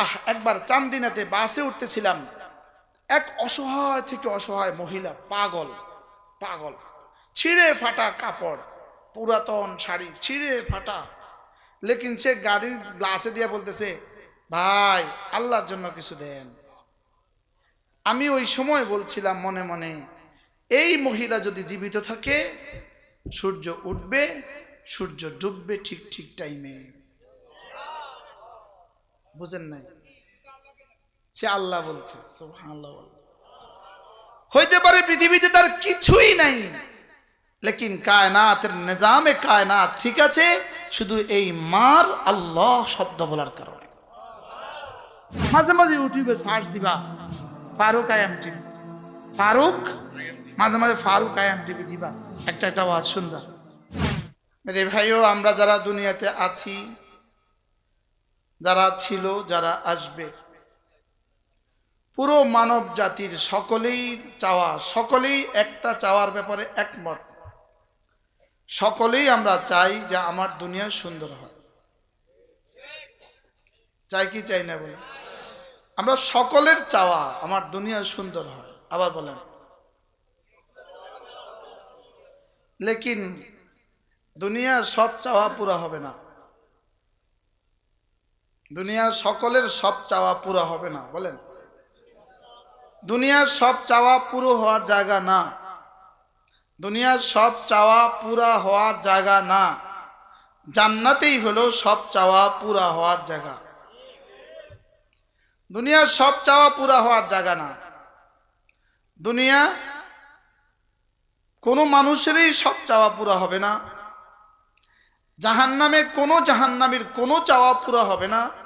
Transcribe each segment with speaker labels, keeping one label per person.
Speaker 1: আহ, একবার চান্দিনাতে বাসে উঠতেছিলাম। এক অসহায় থেকে অসহায় মহিলা, পাগল পাগল। ছিঁড়ে ফাটা কাপড়, পুরাতন শাড়ি, ছিঁড়ে ফাটা। লেকিন সে গাড়ি গ্লাসে দিয়ে বলতেছে, ভাই, আল্লাহর জন্য কিছু দেন। আমি ওই সময় বলছিলাম মনে মনে, এই মহিলা যদি জীবিত থাকে, সূর্য উঠবে, সূর্য ডুববে ঠিক ঠিক টাইমে। বুঝেন নাই? সে আল্লাহ বলছে হইতে পারে পৃথিবীতে তার কিছুই নাই, লেকিন কায়নাতের নিজামে কায়নাত ঠিক আছে, শুধু এই মার আল্লাহ শব্দ বলার কারণে। মাঝে মাঝে ইউটিউবে সার্চ দিবা, ফারুক আয়াম টিভি। ফারুক, মাঝে মাঝে ফারুক আয়াম টিভি দিবা একটা একটা আওয়াজ শুনবা। রে ভাইও, আমরা যারা দুনিয়াতে আছি যারা ছিল, যারা আসবে। পুরো মানব জাতির সকলেই চাওয়া, সকলেই একটা চাওয়ার ব্যাপারে একমত। সকলেই আমরা চাই যে আমার দুনিয়া সুন্দর হয়। চাই কি, চাই না বলে? আমরা সকলের চাওয়া, আমার দুনিয়া সুন্দর হয়। আবার বলেন। লেকিন দুনিয়ার সব চাওয়া পুরা হবে না। দুনিয়ার সকলের সব চাওয়া পুরা হবে না, বলেন। দুনিয়ার সব চাওয়া পুরো হওয়ার জায়গা না। দুনিয়ার সব চাওয়া পুরা হওয়ার জায়গা না। জান্নাতেই হলো সব চাওয়া পুরা হওয়ার জায়গা। দুনিয়ার সব চাওয়া পুরা হওয়ার জায়গা না। দুনিয়া কোনো মানুষেরই সব চাওয়া পুরা হবে না। জাহান্নামে কোনো জাহান্নামীর কোনো চাওয়া পুরা হবে না।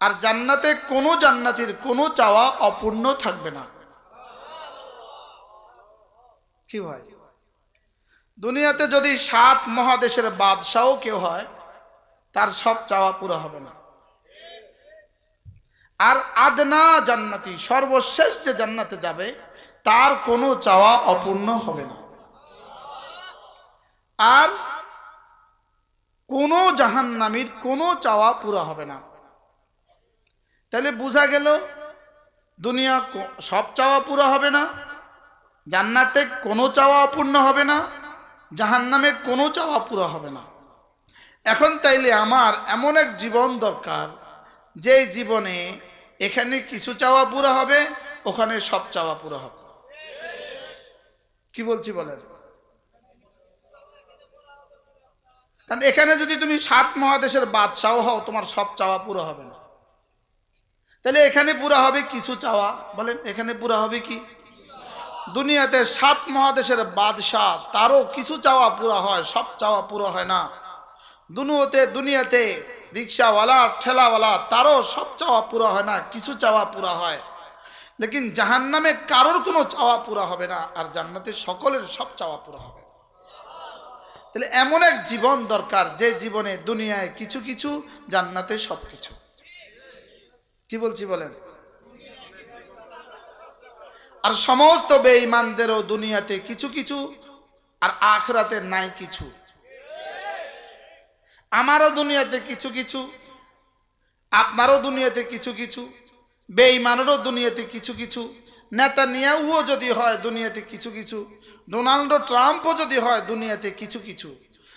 Speaker 1: আর জান্নাতে কোনো জান্নাতির কোনো চাওয়া অপূর্ণ থাকবে না। কি হয় দুনিয়াতে যদি সাত মহাদেশের বাদশাহ কেউ হয়, তার সব চাওয়া পুরো হবে না। আর আদনা জান্নাতি, সর্বশেষ যে জান্নাতে যাবে, তার কোনো চাওয়া অপূর্ণ হবে না। আর কোনো জাহান্নামীর কোনো চাওয়া পুরো হবে না। তাহলে বোঝা গেল, দুনিয়া সব চাওয়া পুরো হবে না, জান্নাতে কোনো চাওয়া অপূর্ণ হবে না, জাহান্নামে কোনো চাওয়া পুরো হবে না। এখন তাইলে আমার এমন এক জীবন দরকার, যে জীবনে এখানে কিছু চাওয়া পুরো হবে, ওখানে সব চাওয়া পুরো হবে। কি বলছি বলেন? কারণ এখানে যদি তুমি সাত মহাদেশের বাদশাহ হও, তোমার সব চাওয়া পুরো হবে না। তাহলে এখানে পুরা হবে কিছু চাওয়া, বলেন, এখানে পুরা হবে কি? দুনিয়াতে সাত মহাদেশের বাদশাহ, তারও কিছু চাওয়া পুরা হয়, সব চাওয়া পুরো হয় না। দুনুতে দুনিয়াতে রিক্সাওয়ালা, ঠেলাওয়ালা, তারও সব চাওয়া পুরো হয় না, কিছু চাওয়া পুরা হয়। লেকিন জাহান্নামে কারোর কোনো চাওয়া পুরা হবে না, আর জান্নাতে সকলের সব চাওয়া পুরা হবে। তাহলে এমন এক জীবন দরকার, যে জীবনে দুনিয়ায় কিছু কিছু, জান্নাতে সব কিছু। কি বলছি বলেন? আর সমস্ত বেঈমানদেরও দুনিয়াতে কিছু কিছু আর আখরাতে নাই কিছু। আমারও দুনিয়াতে কিছু কিছু, আপনারও দুনিয়াতে কিছু কিছু, বেঈমানেরও দুনিয়াতে কিছু কিছু নেতা নিয়াহুও যদি হয় দুনিয়াতে কিছু কিছু, ডোনাল্ড ট্রাম্পও যদি হয় দুনিয়াতে কিছু কিছু,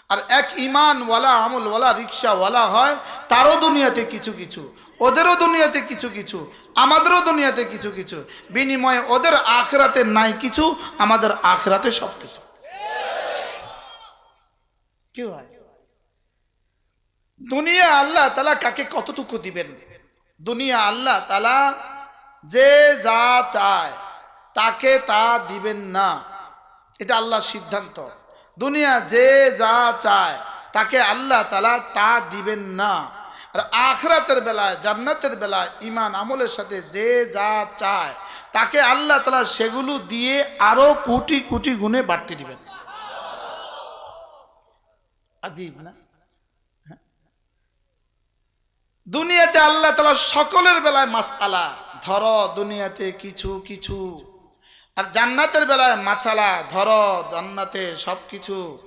Speaker 1: আর এক ইমানওয়ালা, আমলওয়ালা রিক্সাওয়ালা হয় তারও দুনিয়াতে কিছু কিছু। ওদেরও দুনিয়াতে কিছু কিছু, আমাদেরও দুনিয়াতে কিছু কিছু। বিনিময়ে ওদের আখরাতে নাই কিছু, আমাদের আখরাতে সব কিছু। কি হয়? দুনিয়া আল্লাহ তালা কাকে কতটুকু দিবেন? দুনিয়া আল্লাহ তালা যে যা চায়, তাকে তা দিবেন না। এটা আল্লাহর সিদ্ধান্ত। দুনিয়া যে যা চায়, তাকে আল্লাহ তালা তা দিবেন না। আর আখরাতের বেলায়, জান্নাতের বেলায় ইমান আমলের সাথে যে যা চায়, তাকে আল্লাহ তালা সেগুলো দিয়ে আরও কোটি কোটি গুণে বাড়তে দিবেন। না? দুনিয়াতে আল্লাহ তালা সকলের বেলায় মাসালা ধর দুনিয়াতে কিছু কিছু। আর জান্নাতের বেলায় মাছালা। ধর জান্নাতে সব কিছু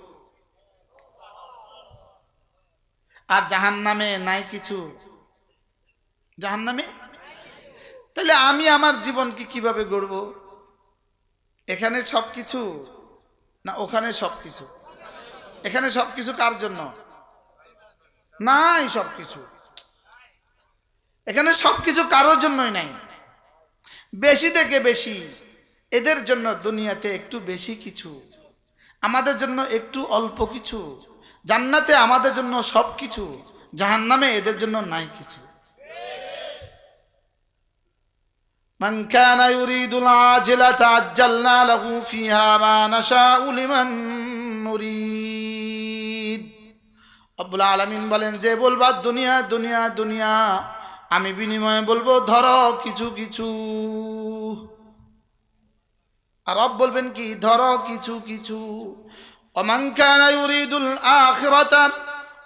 Speaker 1: আর জাহান নামে নাই কিছু? জাহান্নামে? তাহলে আমি আমার জীবনকে কীভাবে গড়ব? এখানে সব কিছু না ওখানে সব কিছু এখানে সব কিছু কার জন্য? নাই সব কিছু এখানে সব কিছু কারোর জন্যই নাই। বেশি থেকে বেশি এদের জন্য দুনিয়াতে একটু বেশি কিছু। আমাদের জন্য একটু অল্প কিছু। জান্নাতে আমাদের জন্য সব কিছু জাহান্নামে এদের জন্য নাই কিছু من كان يريد العاجلة عجلنا له فيها ما نشاء لمن نريد আব্বুল আলমিন বলেন যে বলবা দুনিয়া দুনিয়া দুনিয়া আমি বিনিময়ে বলবো ধরো কিছু কিছু আর রব বলবেন কি ধরো কিছু কিছু ومن كان يريد الآخرة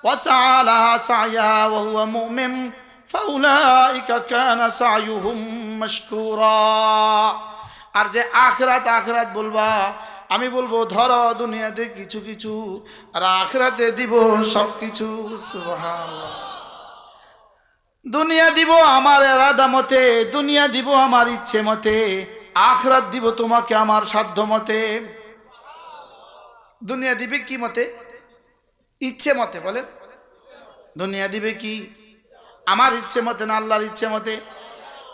Speaker 1: وسعى لها سعيها وهو مؤمن فأولئك كان سعيهم مشكورا আর যে আখরাত আখরাত বলবা আমি বলবো ধরো দুনিয়াতে কিছু কিছু আর আখরাতে দিব সব কিছু সুবহানাল্লাহ দুনিয়া দিব আমার এরাদা মতে দুনিয়া দিব আমার ইচ্ছে মতে আখরাত দিব তোমাকে আমার সাধ্য মতে দুনিয়া দিবে কি মতে? ইচ্ছে মতে, বলেন। দুনিয়া দিবে কি? আমার ইচ্ছে মতে না আল্লাহর ইচ্ছে মতে?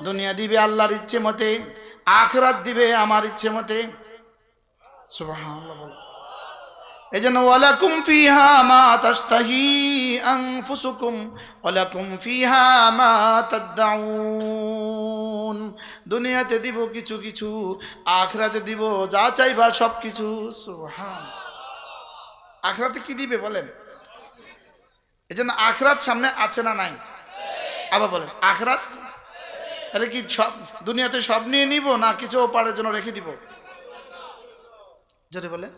Speaker 1: দুনিয়া দিবে আল্লাহর ইচ্ছে মতে? আখরাত দিবে আমার ইচ্ছে মতে? এই জন্য মা মা দুনিয়াতে দিব কিছু কিছু, আখরাতে দিব যা চাইবা সব কিছু আখরাতে কি দিবে বলেন? এই জন্য আখরাত সামনে আছে না নাই? আবার বলেন আখরাত তাহলে কি সব দুনিয়াতে সব নিয়ে নিব না কিছু ওপারের জন্য রেখে দিব? যদি বলেন।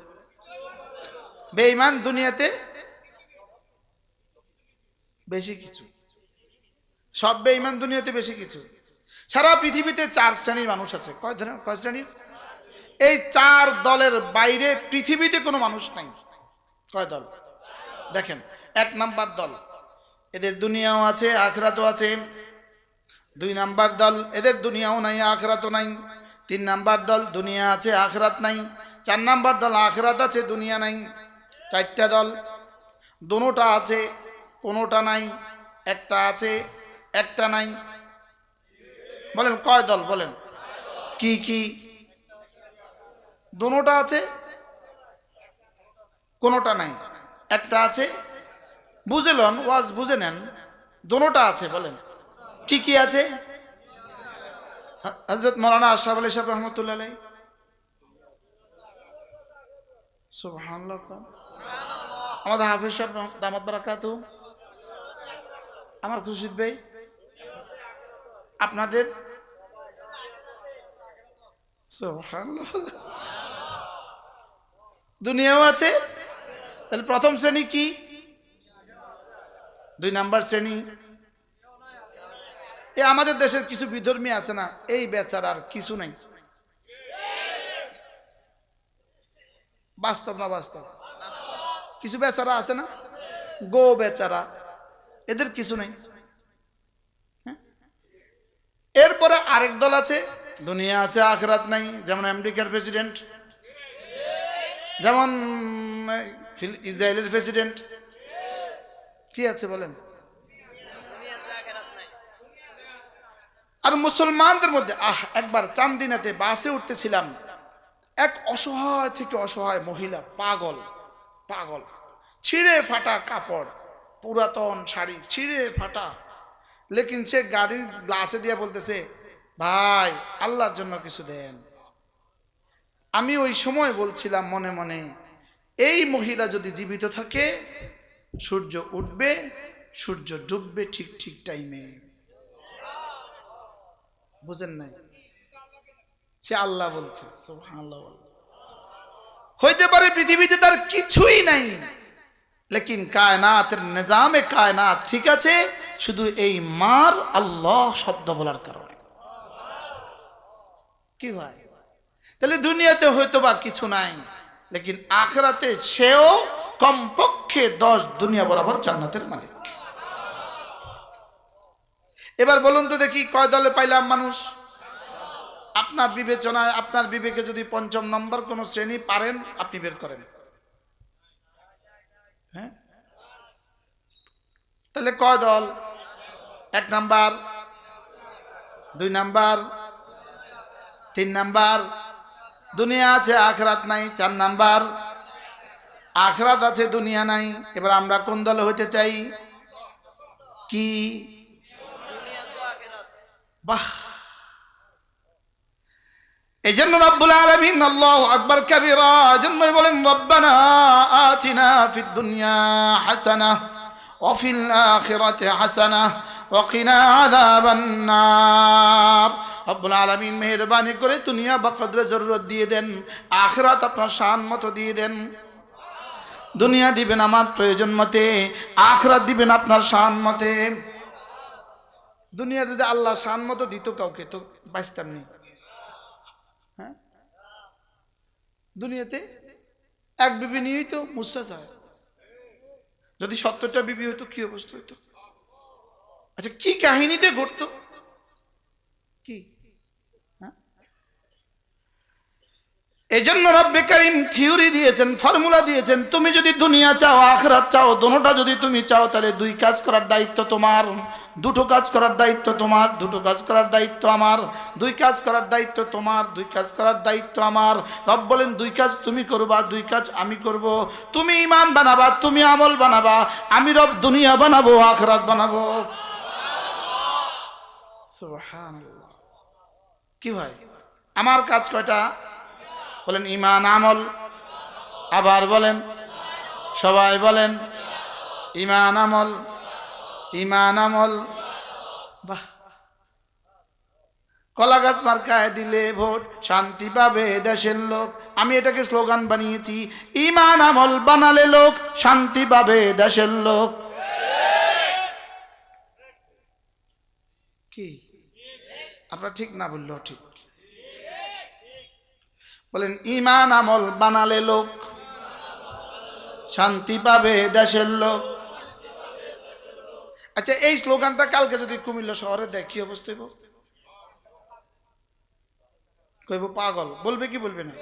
Speaker 1: বেঈমান দুনিয়াতে বেশি কিছু। সব বেঈমান দুনিয়াতে বেশি কিছু। সারা পৃথিবীতে চার শ্রেণির মানুষ আছে। কয় ধরনের কয় শ্রেণির? এই চার দলের বাইরে পৃথিবীতে কোনো মানুষ নাই। কয় দল? দেখেন, এক নাম্বার দল, এদের দুনিয়াও আছে, আখরাতও আছে। দুই নাম্বার দল, এদের দুনিয়াও নাই, আখরাতও নাই। তিন নাম্বার দল, দুনিয়া আছে, আখরাত নাই। চার নাম্বার দল, আখরাত আছে, দুনিয়া নাই। চারটা দল, দুটা আছে, কোনোটা নাই, একটা আছে, একটা নাই। বলেন, কয় দল বলেন? কি কি? দুটা আছে কোনোটা নাই। একটা আছে, বুঝে লন, ওয়াজ বুঝে নেন দুটা আছে বলেন। কি কি আছে? হজরত মৌলানা আশরাফ আলী সাহেব রহমতুল্লাহ আমাদের হাফিজ সাহেব দামাত বারাকাত। আমার খুশিদ ভাই, আপনাদের? দুনিয়াও আছে তাহলে প্রথম শ্রেণি কি? দুই নাম্বার শ্রেণি। এ, আমাদের দেশের কিছু বিধর্মী আছে না, এই বেচার আর কিছু নাই। বাস্তব না বাস্তব? কিছু বেচারা আছে না? গো বেচারা, এদের কিছু নেই। হ্যাঁ? এরপরে আরেক দল আছে, দুনিয়া আছে, আখরাত নাই, যেমন আমেরিকার প্রেসিডেন্ট, যেমন ইসরায়েলের প্রেসিডেন্ট কি আছে বলেন? আর মুসলমানদের মধ্যে, আহ, একবার চান্দিনাতে বাসে উঠতেছিলাম। এক অসহায় থেকে অসহায় মহিলা, পাগল পাগল। ছিঁড়ে ফাটা কাপড়, পুরাতন শাড়ি, ছিঁড়ে ফাটা। লেকিন সে গাড়ি গ্লাসে দিয়ে বলতেছে, ভাই, আল্লাহর জন্য কিছু দেন। আমি ওই সময় বলছিলাম মনে মনে এই মহিলা যদি জীবিত থাকে, সূর্য উঠবে, সূর্য ডুববে ঠিক ঠিক টাইমে বুঝেন নাই? সে আল্লাহ বলছে হইতে পারে পৃথিবীতে তার কিছুই নাই, লেকিন কায়নাতের নিজামে কায়নাত ঠিক আছে, শুধু এই মার আল্লাহ শব্দ বলার কারণে। কি হয় তাহলে দুনিয়াতে হয়তো বা কিছু নাই। লেকিন আখরাতে সেও কমপক্ষে দশ দুনিয়া বরাবর জান্নাতের মালিক। এবার বলুন তো দেখি কয় দলে পাইলাম মানুষ? আপনার বিবেচনায়, আপনার বিবেকে যদি পঞ্চম নম্বর কোন শ্রেণি পারেন, আপনি বের করেন। হ্যাঁ? তাহলে কয় দল? এক নাম্বার, দুই নাম্বার, তিন নাম্বার দুনিয়া আছে আখরাত নাই চার নাম্বার আখরাত আছে দুনিয়া নাই এবার আমরা কোন দলে হইতে চাই কি বাহ এই জন্য রব্বুল আলমিন আল্লাহ আকবর কবিরা জন্যই বলেন রব্বানা আতিনা ফিদ দুনিয়া হাসানা وفي الآخرة حسنة وقنا عذاب النار রব্বুল আলমিন মেহরবানি করে দুনিয়া বা কদরে জরুরত দিয়ে দেন, আখরাত আপনার শান মতো দিয়ে দেন। দুনিয়া দিবেন আমার প্রয়োজন মতে, আখরাত দিবেন আপনার শান মতে। দুনিয়া যদি আল্লাহ শান মতো দিত কাউকে, তো বাঁচতাম নি। হ্যাঁ? দুনিয়াতে এক বিবি নিয়েই তো মুসা যায়। যদি সত্তরটা বিবি হতো কি অবস্থা হইতো? আচ্ছা কি কাহিনীটা ঘটতো কি হ্যাঁ? এই জন্য রব্বে কারিম থিওরি দিয়েছেন, ফর্মুলা দিয়েছেন, তুমি যদি দুনিয়া চাও, আখরাত চাও দোনোটা যদি তুমি চাও, তাহলে দুই কাজ করার দায়িত্ব তোমার। দুটো কাজ করার দায়িত্ব তোমার, দুটো কাজ করার দায়িত্ব আমার। দুই কাজ করার দায়িত্ব তোমার, দুই কাজ করার দায়িত্ব আমার। রব বলেন, দুই কাজ তুমি করবা, দুই কাজ আমি করব। তুমি ইমান বানাবা, তুমি আমল বানাবা, আমি রব দুনিয়া বানাবো, আখরাত বানাবো। কি ভাই? আমার কাজ কয়টা? বলেন, ইমান আমল। আবার বলেন, সবাই বলেন, ইমান আমল ইমান আমল। বাহ। কলা গাছ মার্কায় দিলে ভোট শান্তি পাবে দেশের লোক। আমি এটাকে স্লোগান বানিয়েছি, ইমান আমল বানালে লোক শান্তি পাবে দেশের লোক। কি? আপনার ঠিক না বললেও ঠিক। বলেন, ইমান আমল বানালে লোক, শান্তি পাবে দেশের লোক। আচ্ছা এই স্লোগানটা কালকে যদি কুমিল্লা শহরে দেয়, কি অবস্থা হইব? কইব, পাগল। বলবে কি বলবে না?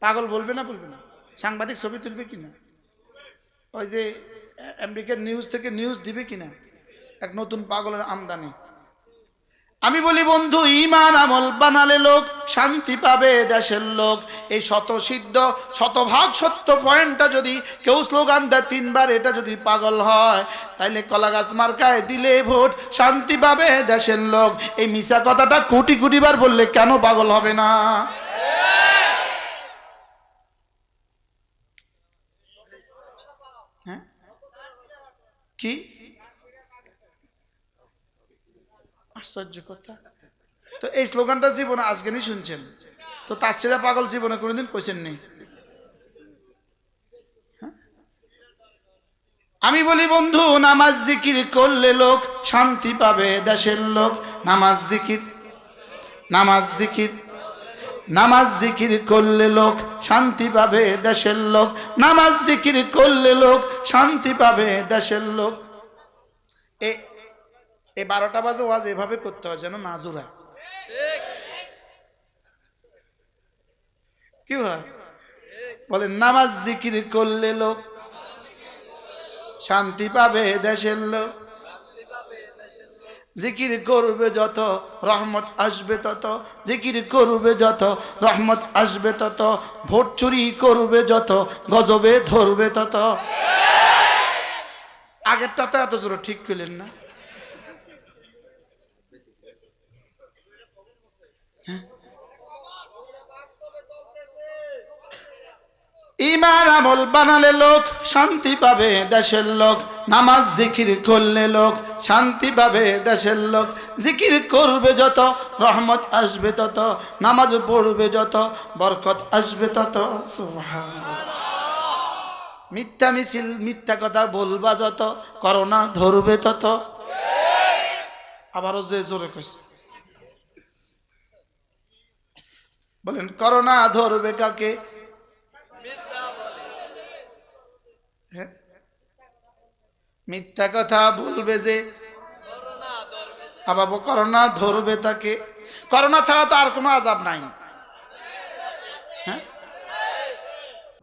Speaker 1: পাগল বলবে না বলবে না? সাংবাদিক ছবি তুলবে কি না? ওই যে আমেরিকার নিউজ থেকে নিউজ দিবে কি না? এক নতুন পাগলের আমদানি। আমি বলি, বন্ধু ইমান আমল বানালে লোক শান্তি পাবে দেশের লোক। এই শত সিদ্ধ শতভাগ সত্য পয়েন্টটা যদি কেউ স্লোগান দেয় তিনবার, এটা যদি পাগল হয়, তাইলে কলা গাছ মার্কায় দিলে ভোট শান্তি পাবে দেশের লোক। এই মিশা কথাটা কোটি কোটি বার বললে কেন পাগল হবে না? হ্যাঁ? কি? আশ্চর্য কথা। তো এই স্লোগানটা জীবনে আজকে নিয়ে শুনছেন? তো তার ছেড়ে পাগল জীবনে কোনোদিন কইছেন নেই। হ্যাঁ? আমি বলি, বন্ধু, নামাজ জিকির করলে লোক শান্তি পাবে দেশের লোক। নামাজ জিকির নামাজ জিকির নামাজ জিকির করলে লোক শান্তি পাবে দেশের লোক। নামাজ জিকির করলে লোক শান্তি পাবে দেশের লোক। এই বারোটা বাজে ওয়াজ এভাবে করতে হয় যেন নাজুরা কি ভাই বলে নামাজ জিকির করলে লোক শান্তি পাবে দেশের লোক। জিকির করবে যত রহমত আসবে তত, জিকির করবে যত রহমত আসবে তত, ভোট চুরি করবে যত, গজবে ধরবে তত। আগেরটা তো এত জোর ঠিক করলেন না। ইমান আমল বানালে লোক, শান্তি পাবে দেশের লোক। নামাজ জিকির করলে লোক, শান্তি পাবে দেশের লোক। জিকির করবে যত, রহমত আসবে তত, নামাজ পড়বে যত, বরকত আসবে তত। মিথ্যা মিছিল, মিথ্যা কথা বলবা যত, করোনা ধরবে তত। আবারও যে জোরে কইছে। বলেন, করোনা ধরবে কাকে? হ্যাঁ? মিথ্যা কথা বলবে যে আবার করোনা ধরবে তাকে? করোনা ছাড়া তো আর কোনো আজাব নাই। হ্যাঁ?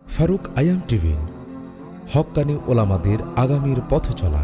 Speaker 2: ফারুক আয়াম টিভি হক্কানি ওলামাদের আগামীর পথ চলা